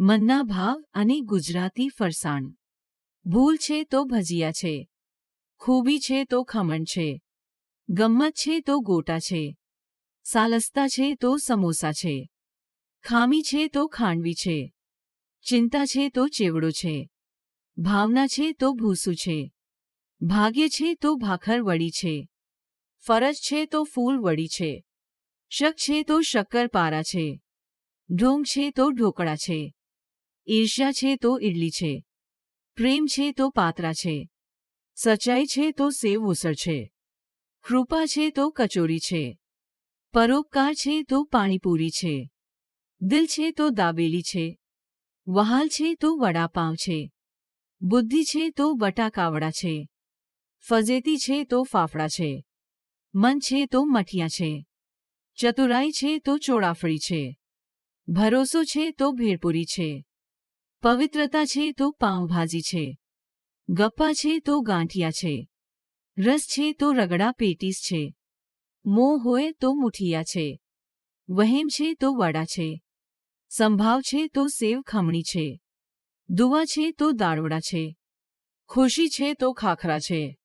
મનના ભાવ અને ગુજરાતી ફરસાણ ભૂલ છે તો ભજીયા છે ખૂબી છે તો ખમણ છે ગમ્મત છે તો ગોટા છે સાલસતા છે તો સમોસા છે ખામી છે તો ખાંડવી છે ચિંતા છે તો ચેવડો છે ભાવના છે તો ભૂસું છે ભાગ્ય છે તો ભાખર વળી છે ફરજ છે તો ફૂલ વળી છે શક છે તો શક્કરપારા છે ઢોંગ છે તો ઢોકળા છે ઈર્ષ્યા છે તો ઇડલી છે પ્રેમ છે તો પાત્રા છે સચ્ચાઈ છે તો સેવ ઉસળ છે કૃપા છે તો કચોરી છે પરોપકાર છે તો પાણીપુરી છે દિલ છે તો દાબેલી છે વહાલ છે તો વડાપાવ છે બુદ્ધિ છે તો બટાકાવડા છે ફજેતી છે તો ફાફડા છે મન છે તો મઠિયા છે ચતુરાઈ છે તો ચોળાફળી છે ભરોસો છે તો ભેળપુરી છે પવિત્રતા છે તો પાઉંભાજી છે. ગપ્પા છે તો ગાંઠિયા છે. રસ છે તો રગડા પેટીસ છે. મોં હોય તો મુઠિયા છે. વહેમ છે તો વડા છે. સંભાવ છે તો સેવ ખમણી છે. દુવા છે તો દાળવડા છે. ખુશી છે તો ખાખરા છે.